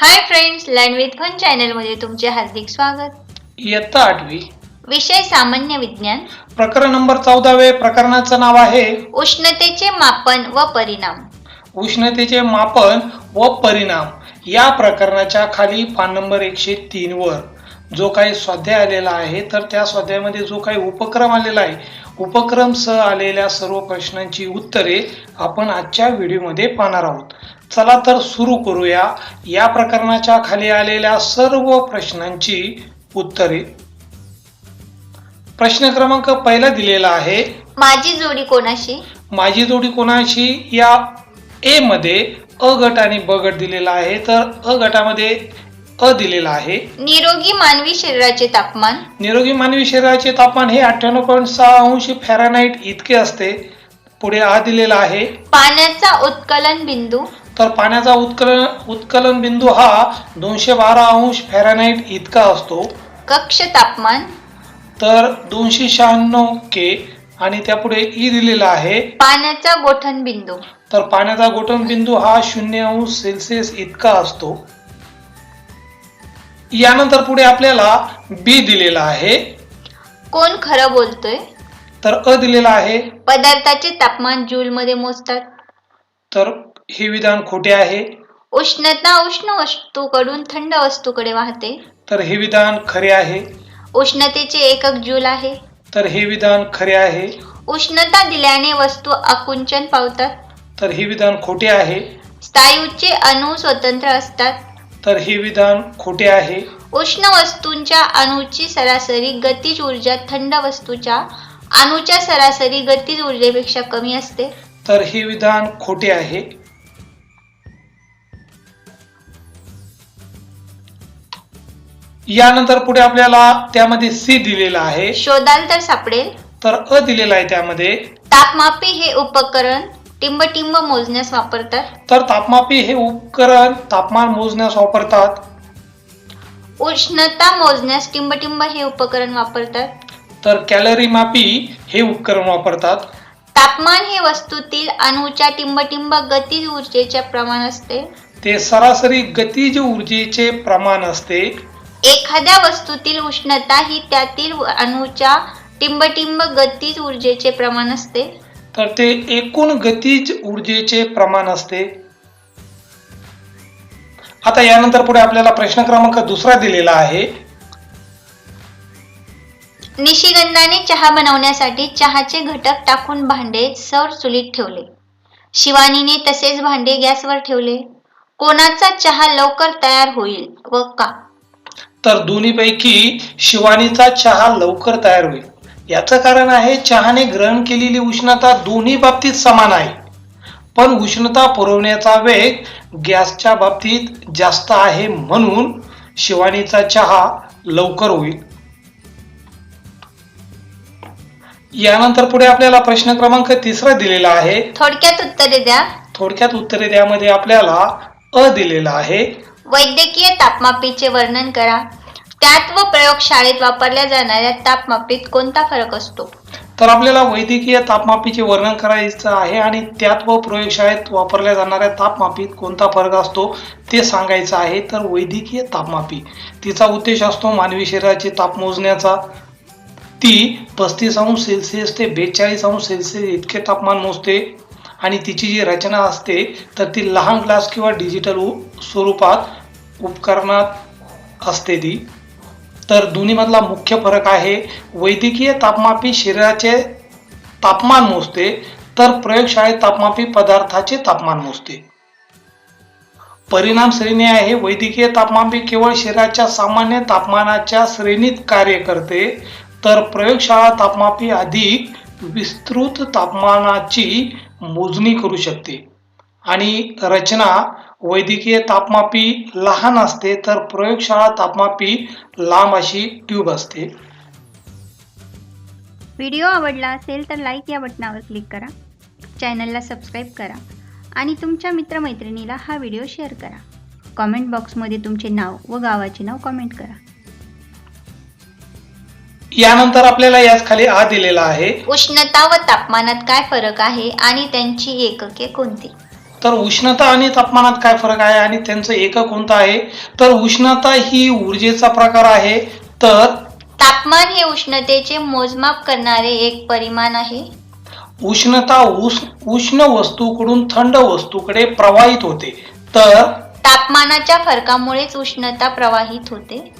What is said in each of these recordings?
Hi friends learn with fun चॅनलमध्ये तुमचे हार्दिक स्वागत. इयत्ता आठवी. विषय सामान्य विज्ञान. प्रकरण नंबर चौदावे प्रकरणाचं नाव आहे. उष्णतेचे मापन व परिणाम. उष्णतेचे मापन व परिणाम. या प्रकरणाच्या खाली पान नंबर एकशे तीन वर जो काही स्वाध्याय आलेला आहे तर त्या स्वाध्यायामध्ये जो काही उपक्रम आलेला आहे उपक्रम सह आलेल्या सर्व प्रश्नांची उत्तरे आपण आजच्या व्हिडिओमध्ये पाहणार आहोत. चला तर सुरू करूया. या प्रकरणाच्या खाली आलेल्या सर्व प्रश्नांची उत्तरे. प्रश्न क्रमांक पहिला दिलेला आहे. माझी जोडी कोणाशी? माझी जोडी कोणाशी? या ए मध्ये अ गट आणि ब गट दिलेला आहे. तर अ गटामध्ये अ दिलेला आहे. निरोगी मानवी शरीराचे तापमान? निरोगी मानवी शरीराचे तापमान हे अठ्ठ्याण्णव पॉईंट सहा अंश फॅरानाईट इतके असते. पुढे आ दिलेला आहे. पाण्याचा उत्कलन बिंदू? तर पाण्याचा उत्कलन उत्कलन बिंदू हा दोनशे बारा अंश फॅरानाईट इतका असतो. कक्ष तापमान. तर दोनशे शहाण्णव के आणि त्यापुढे ई दिलेला आहे. पाण्याचा गोठण बिंदू. तर पाण्याचा गोठण बिंदू हा शून्य अंश सेल्सिअस इतका असतो. यानंतर पुढे आपल्याला बी दिलेला आहे. कोण खरं बोलतोय? तर अ दिलेला आहे. पदार्थाचे तापमान जूल मध्ये मोजतात. तर हे विधान खोटे आहे? उष्णता उष्ण वस्तूकडून थंड वस्तूकडे वाहते. तर हे विधान खरे आहे? उष्णतेचे एकक जूल आहे. तर हे विधान खरे आहे? उष्णता दिल्याने वस्तू आकुंचन पावतात. तर हे विधान खोटे आहे? स्नायूचे अणू स्वतंत्र असतात. तर हे विधान खोटे आहे? उष्ण वस्तूंच्या अणूची सरासरी गतीज ऊर्जा थंड वस्तूच्या अणूच्या सरासरी गतीज ऊर्जेपेक्षा कमी असते. तर हे विधान खोटे आहे? यानंतर पुढे आपल्याला त्यामध्ये सी दिलेला आहे. शोधाल तर सापडेल. तर अ दिलेला आहे त्यामध्ये. तापमापी हे उपकरण टिंबटिंब मोजण्यास वापरतात. तर तापमापी हे उपकरण तापमान मोजण्यास वापरतात. उष्णता मोजण्यास टिंबटिंब हे उपकरण वापरतात. तर कॅलरी मापी हे उपकरण वापरतात. तापमान हे वस्तूतील अणूच्या टिंबटिंब गतीज ऊर्जेचे प्रमाण असते. ते सरासरी गतीज ऊर्जेचे प्रमाण असते. एखाद्या वस्तूतील उष्णता ही त्यातील अणूच्या टिंबटिंब गतीज ऊर्जेचे प्रमाण असते. तर ते एकूण गतीज ऊर्जेचे प्रमाण असते. आता यानंतर पुढे आपल्याला प्रश्न क्रमांक दुसरा दिलेला आहे. निशिगंधाने चहा बनवण्यासाठी चहाचे घटक टाकून भांडे सौर चुलीत ठेवले. शिवानीने तसेच भांडे गॅसवर ठेवले. कोणाचा चहा लवकर तयार होईल व का? तर दोन्हीपैकी शिवानीचा चहा लवकर तयार होईल. याचं कारण आहे चहाने ग्रहण केलेली उष्णता दोन्ही बाबतीत समान आहे. पण उष्णता पुरवण्याचा वेग गॅसच्या बाबतीत जास्त आहे म्हणून शिवानीचा चहा लवकर होईल. यानंतर पुढे आपल्याला प्रश्न क्रमांक तिसरा दिलेला आहे. थोडक्यात उत्तरे द्या. थोडक्यात उत्तरे द्यामध्ये आपल्याला अ दिलेला आहे. वैद्यकीय तापमापीचे वर्णन करा. त्यात व प्रयोगशाळेत वापरल्या जाणाऱ्या तापमापीत कोणता फरक असतो? तर आपल्याला वैद्यकीय तापमापीचे वर्णन करायचं आहे आणि त्यात व प्रयोगशाळेत वापरल्या जाणाऱ्या तापमापीत कोणता फरक असतो ते सांगायचं आहे. तर वैद्यकीय तापमापी. तिचा उद्देश असतो मानवी शरीराचे ताप मोजण्याचा. ती पस्तीस अंश सेल्सिअस ते बेचाळीस अंश सेल्सिअस इतके तापमान मोजते आणि तिची जी रचना असते तर ती लहान ग्लास किंवा डिजिटल स्वरूपात उपकरणात असते ती. तर दोन्हीमधला मुख्य फरक आहे वैद्यकीय तापमापी शरीराचे तापमान मोजते तर प्रयोगशाळेत तापमापी पदार्थाचे तापमान मोजते. परिणाम श्रेणी आहे वैद्यकीय तापमापी केवळ शरीराच्या सामान्य तापमानाच्या श्रेणीत कार्य करते तर प्रयोगशाळा तापमापी अधिक विस्तृत तापमानाची मोजणी करू शकते. आणि रचना वैद्यकीय तापमापी लहान असते तर प्रयोगशाळा तापमापी लांब अशी ट्यूब असते. व्हिडिओ आवडला असेल तर लाईक या बटनावर क्लिक करा. चॅनलला सबस्क्राईब करा आणि तुमच्या मित्रमैत्रिणीला हा व्हिडिओ शेअर करा. कॉमेंट बॉक्समध्ये तुमचे नाव व गावाचे नाव कॉमेंट करा. यानंतर आपल्याला याच खाली आ दिलेला आहे. उष्णता व तापमानात काय फरक आहे आणि त्यांची एकके कोणती? तर उष्णता आणि तापमानात काय फरक आहे आणि त्यांचं एकक कोणतं आहे? तर उष्णता ही ऊर्जेचा प्रकार आहे. तर तापमान हे उष्णतेचे मोजमाप करणारे एक परिमाण आहे. उष्णता उष् उष्ण वस्तूकडून थंड वस्तूकडे प्रवाहित होते. तर तापमानाच्या फरकामुळेच उष्णता प्रवाहित होते.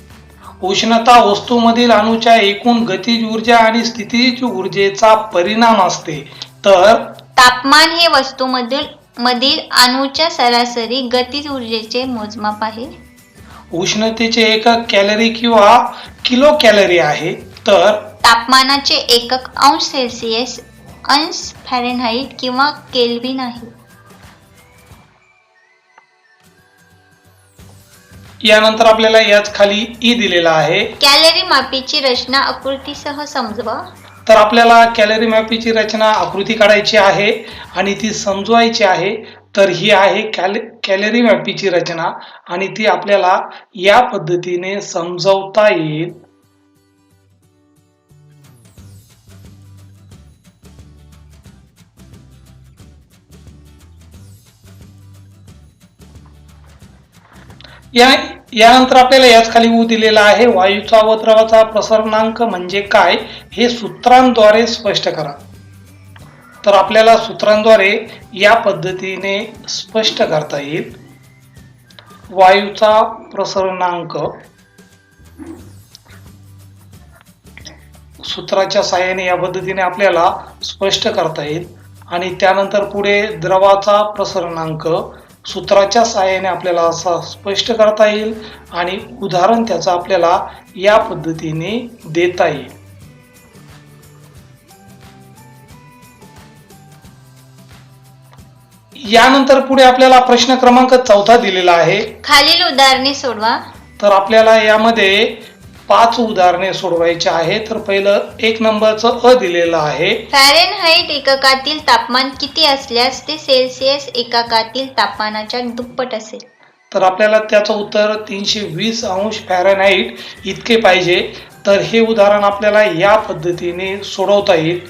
उष्णता वस्तूमधील अणूच्या एकूण गतिज ऊर्जा आणि स्थितीज ऊर्जेचा परिणाम असते. तर तापमान हे वस्तूमधील मधील अणूच्या सरासरी गतीज ऊर्जेचे मोजमाप आहे. उष्णतेचे एकक कॅलरी किंवा किलो कॅलरी आहे तर तापमानाचे एकक अंश सेल्सिअस अंश फॅरेनहाइट किंवा केल्विन आहे. यानंतर आपल्याला याच खाली ई दिलेला आहे. कॅलरी मापीची रचना आकृतीसह समजवा. तर आपल्याला कॅलरी मॅपीची रचना आकृती काढायची आहे आणि ती समजवायची आहे. तर ही आहे कॅल कॅलरी मॅपीची रचना आणि ती आपल्याला या पद्धतीने समजवता येईल. या यानंतर आपल्याला याच खाली ऊ दिलेला आहे वायूचा व द्रवाचा प्रसरणांक म्हणजे काय? हे सूत्रांद्वारे स्पष्ट करा. तर आपल्याला सूत्रांद्वारे या पद्धतीने स्पष्ट करता येईल. वायूचा प्रसरणांक. सूत्राच्या साहाय्याने या पद्धतीने आपल्याला स्पष्ट करता येईल. आणि त्यानंतर पुढे द्रवाचा प्रसरणांक. सूत्राच्या साहाय्याने आपल्याला असा स्पष्ट करता येईल आणि उदाहरण त्याचं आपल्याला या पद्धतीने देता येईल. यानंतर पुढे आपल्याला प्रश्न क्रमांक चौथा दिलेला आहे. खालील उदाहरणे सोडवा. तर आपल्याला यामध्ये पाच उदाहरणे सोडवायची आहे. तर पहिलं एक नंबरचं अ दिलेलं आहे. फॅरेनहाइट एककातील तापमान किती असल्यास ते सेल्सिअस एककातील तापमानाच्या दुप्पट असेल? तर आपल्याला त्याचं उत्तर तीनशे वीस अंश फॅरनहाईट इतके पाहिजे. तर हे उदाहरण आपल्याला या पद्धतीने सोडवता येईल.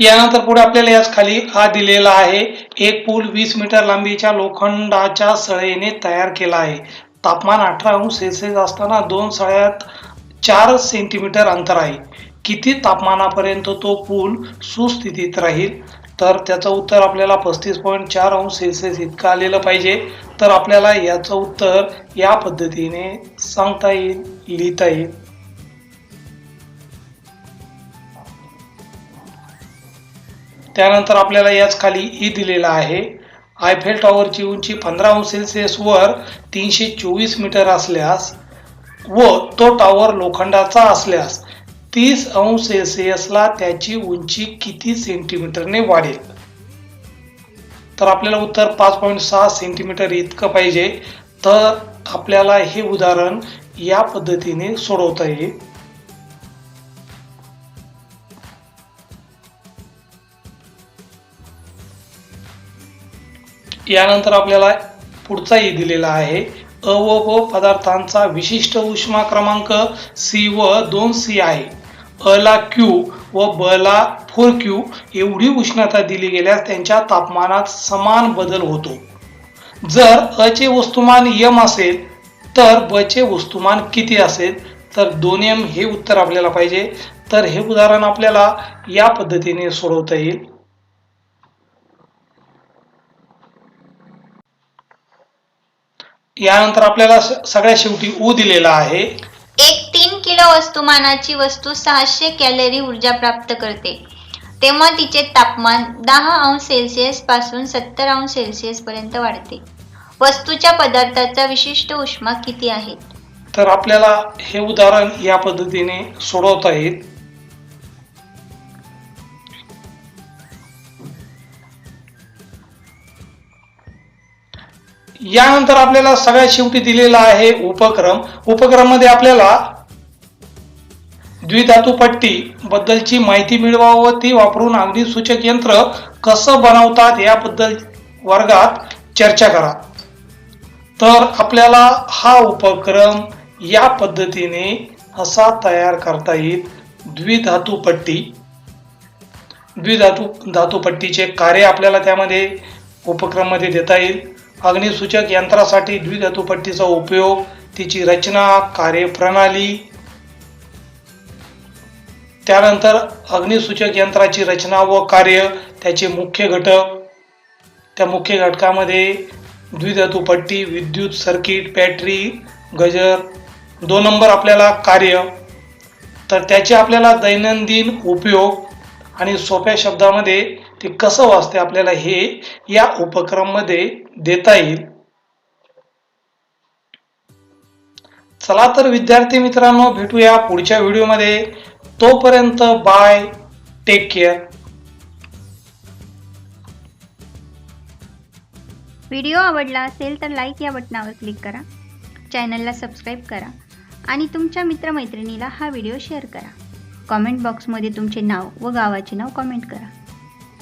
यानंतर पुढे आपल्याला याच खाली हा दिलेला आहे. एक पूल वीस मीटर लांबीच्या लोखंडाच्या सळेने तयार केला आहे. तापमान अठरा अंश सेल्सिअस असताना दोन सळ्यात चार सेंटीमीटर अंतर आहे. किती तापमानापर्यंत तो पूल सुस्थितीत राहील? तर त्याचं उत्तर आपल्याला पस्तीस पॉईंट चार अंश सेल्सिअस इतकं आलेलं पाहिजे. तर आपल्याला याचं उत्तर या पद्धतीने सांगता येईल लिहिता येईल. त्यानंतर आपल्याला याच खाली ई दिलेला आहे. आयफेल टॉवरची उंची पंधरा अंश सेल्सिअसवर तीनशे चोवीस मीटर असल्यास व तो टॉवर लोखंडाचा असल्यास तीस अंश सेल्सिअसला त्याची उंची किती सेंटीमीटरने वाढेल? तर आपल्याला उत्तर पाच पॉईंट सहा सेंटीमीटर इतकं पाहिजे. तर आपल्याला हे उदाहरण या पद्धतीने सोडवता येईल. यानंतर आपल्याला पुढचाही दिलेला आहे. अ व ब पदार्थांचा विशिष्ट उष्मा क्रमांक सी व दोन सी आहे. अ ला क्यू व ब ला फोर क्यू एवढी उष्णता दिली गेल्यास त्यांच्या तापमानात समान बदल होतो. जर अ चे वस्तुमान यम असेल तर ब चे वस्तुमान किती असेल? तर दोन एम हे उत्तर आपल्याला पाहिजे. तर हे उदाहरण आपल्याला या पद्धतीने सोडवता येईल. यानंतर आपल्याला स- सगळ्यात शेवटी ऊ दिलेला आहे. एक तीन किलो वस्तुमानाची वस्तू सहाशे कॅलरी ऊर्जा प्राप्त करते. तेव्हा तिचे तापमान दहा अंश सेल्सिअसपासून सत्तर अंश सेल्सिअस पर्यंत वाढते. वस्तूच्या पदार्थाचा विशिष्ट उष्मा किती आहे? तर आपल्याला हे उदाहरण या पद्धतीने सोडवता येईल. यानंतर आपल्याला सगळ्यात शेवटी दिलेला आहे उपक्रम. उपक्रममध्ये आपल्याला द्विधातू पट्टी बद्दलची माहिती मिळवा व ती वापरून अग्नी सूचक यंत्र कसं बनवतात याबद्दल वर्गात चर्चा करा. तर आपल्याला हा उपक्रम या पद्धतीने असा तयार करता येईल. द्विधातू पट्टी. द्विधातू धातूपट्टीचे कार्य आपल्याला त्यामध्ये उपक्रममध्ये देता येईल. अग्निसूचक यंत्रासाठी द्विधातूपट्टीचा उपयोग तिची रचना कार्यप्रणाली. त्यानंतर अग्निसूचक यंत्राची रचना व कार्य त्याचे मुख्य घटक. त्या मुख्य घटकामध्ये द्विधातूपट्टी विद्युत सर्किट बॅटरी गजर दोन नंबर आपल्याला कार्य. तर त्याचे आपल्याला दैनंदिन उपयोग आणि सोप्या शब्दामध्ये ते कसं वाचते आपल्याला हे या उपक्रममध्ये देता येईल? चला तर विद्यार्थी मित्रांनो भेटूया पुढच्या व्हिडिओमध्ये. तोपर्यंत बाय टेक केअर. व्हिडिओ आवडला असेल तर लाईक या बटनावर क्लिक करा. चॅनलला सबस्क्राईब करा आणि तुमच्या मित्रमैत्रिणीला हा व्हिडिओ शेअर करा. कॉमेंट बॉक्समध्ये तुमचे नाव व गावाचे नाव कॉमेंट करा.